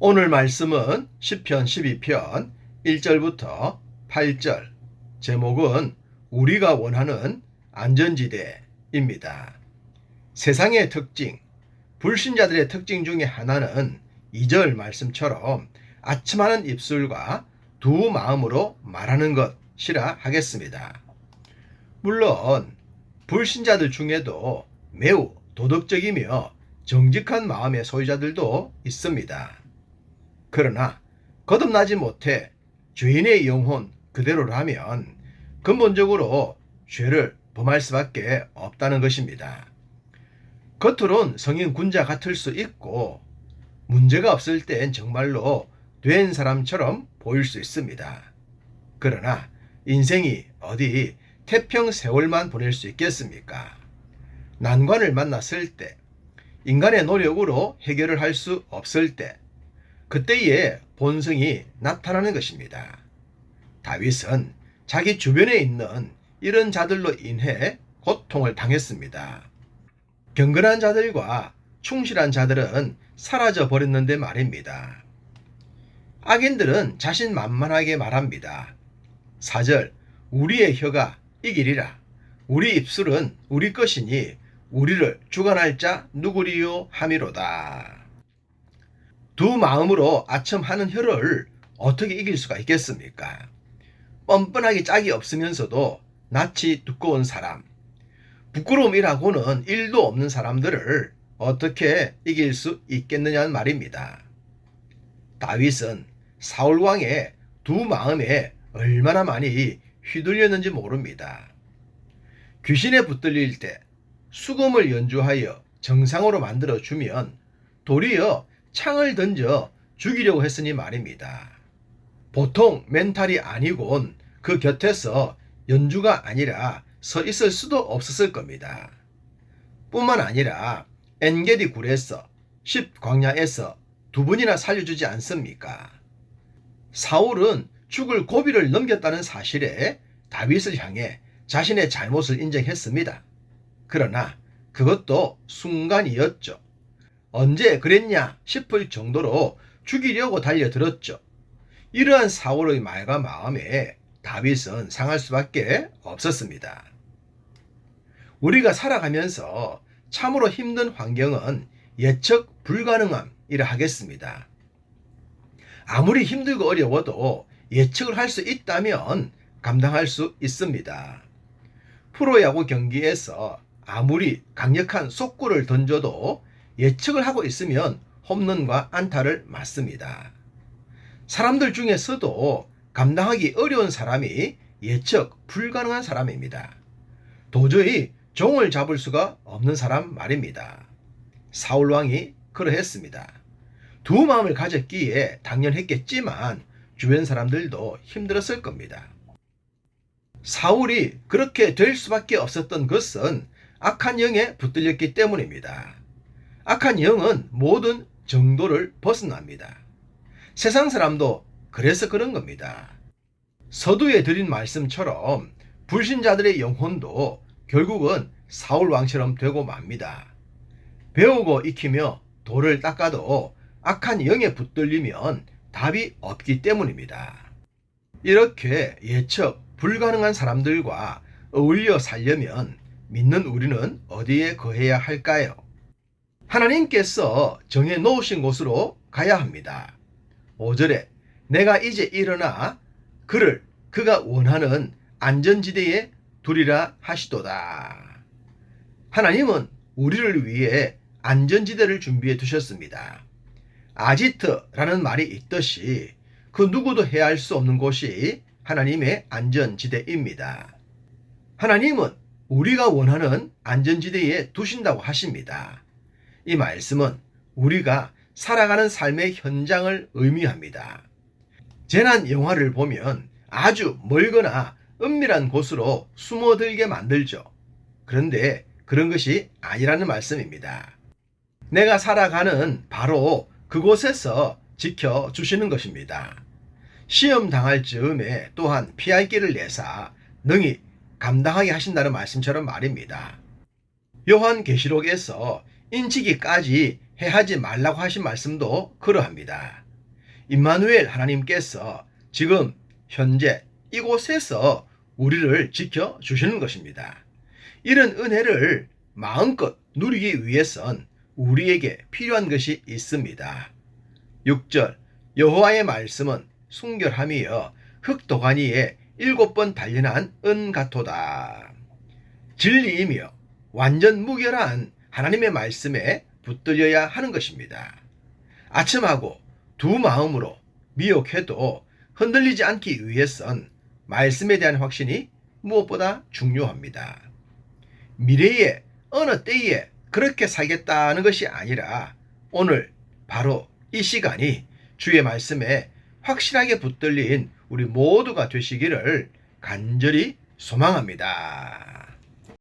오늘 말씀은 시편 12편 1절부터 8절 제목은 우리가 원하는 안전지대입니다. 세상의 특징, 불신자들의 특징 중에 하나는 2절 말씀처럼 아첨하는 입술과 두 마음으로 말하는 것이라 하겠습니다. 물론 불신자들 중에도 매우 도덕적이며 정직한 마음의 소유자들도 있습니다. 그러나 거듭나지 못해 죄인의 영혼 그대로라면 근본적으로 죄를 범할 수밖에 없다는 것입니다. 겉으론 성인 군자 같을 수 있고 문제가 없을 땐 정말로 된 사람처럼 보일 수 있습니다. 그러나 인생이 어디 태평 세월만 보낼 수 있겠습니까? 난관을 만났을 때, 인간의 노력으로 해결을 할 수 없을 때, 그때의 본성이 나타나는 것입니다. 다윗은 자기 주변에 있는 이런 자들로 인해 고통을 당했습니다. 경건한 자들과 충실한 자들은 사라져 버렸는데 말입니다. 악인들은 자신 만만하게 말합니다. 4절 우리의 혀가 이기리라. 우리 입술은 우리 것이니 우리를 주관할 자 누구리요 함이로다. 두 마음으로 아첨하는 혀를 어떻게 이길 수가 있겠습니까? 뻔뻔하게 짝이 없으면서도 낯이 두꺼운 사람, 부끄러움이라고는 일도 없는 사람들을 어떻게 이길 수 있겠느냐는 말입니다. 다윗은 사울 왕의 두 마음에 얼마나 많이 휘둘렸는지 모릅니다. 귀신에 붙들릴 때 수금을 연주하여 정상으로 만들어 주면 도리어 창을 던져 죽이려고 했으니 말입니다. 보통 멘탈이 아니곤 그 곁에서 연주가 아니라 서 있을 수도 없었을 겁니다. 뿐만 아니라 엔게디 굴에서 10광야에서 두 분이나 살려주지 않습니까? 사울은 죽을 고비를 넘겼다는 사실에 다윗을 향해 자신의 잘못을 인정했습니다. 그러나 그것도 순간이었죠. 언제 그랬냐 싶을 정도로 죽이려고 달려들었죠. 이러한 사울의 말과 마음에 다윗은 상할 수밖에 없었습니다. 우리가 살아가면서 참으로 힘든 환경은 예측 불가능함이라 하겠습니다. 아무리 힘들고 어려워도 예측을 할 수 있다면 감당할 수 있습니다. 프로야구 경기에서 아무리 강력한 속구를 던져도 예측을 하고 있으면 홈런과 안타를 맞습니다. 사람들 중에서도 감당하기 어려운 사람이 예측 불가능한 사람입니다. 도저히 종을 잡을 수가 없는 사람 말입니다. 사울 왕이 그러했습니다. 두 마음을 가졌기에 당연했겠지만 주변 사람들도 힘들었을 겁니다. 사울이 그렇게 될 수밖에 없었던 것은 악한 영에 붙들렸기 때문입니다. 악한 영은 모든 정도를 벗어납니다. 세상 사람도 그래서 그런 겁니다. 서두에 드린 말씀처럼 불신자들의 영혼도 결국은 사울 왕처럼 되고 맙니다. 배우고 익히며 돌을 닦아도 악한 영에 붙들리면 답이 없기 때문입니다. 이렇게 예측 불가능한 사람들과 어울려 살려면 믿는 우리는 어디에 거해야 할까요? 하나님께서 정해 놓으신 곳으로 가야 합니다. 5절에 내가 이제 일어나 그를 그가 원하는 안전지대에 두리라 하시도다. 하나님은 우리를 위해 안전지대를 준비해 두셨습니다. 아지트라는 말이 있듯이 그 누구도 해할 수 없는 곳이 하나님의 안전지대입니다. 하나님은 우리가 원하는 안전지대에 두신다고 하십니다. 이 말씀은 우리가 살아가는 삶의 현장을 의미합니다. 재난 영화를 보면 아주 멀거나 은밀한 곳으로 숨어들게 만들죠. 그런데 그런 것이 아니라는 말씀입니다. 내가 살아가는 바로 그곳에서 지켜주시는 것입니다. 시험 당할 즈음에 또한 피할 길을 내사 능히 감당하게 하신다는 말씀처럼 말입니다. 요한 계시록에서 인치기까지 해하지 말라고 하신 말씀도 그러합니다. 임마누엘 하나님께서 지금 현재 이곳에서 우리를 지켜 주시는 것입니다. 이런 은혜를 마음껏 누리기 위해선 우리에게 필요한 것이 있습니다. 6절 여호와의 말씀은 순결함이여 흑도가니에 일곱 번 단련한 은 같도다. 진리이며 완전 무결한 하나님의 말씀에 붙들려야 하는 것입니다. 아첨하고 두 마음으로 미혹해도 흔들리지 않기 위해선 말씀에 대한 확신이 무엇보다 중요합니다. 미래에 어느 때에 그렇게 살겠다는 것이 아니라 오늘 바로 이 시간이 주의 말씀에 확실하게 붙들린 우리 모두가 되시기를 간절히 소망합니다.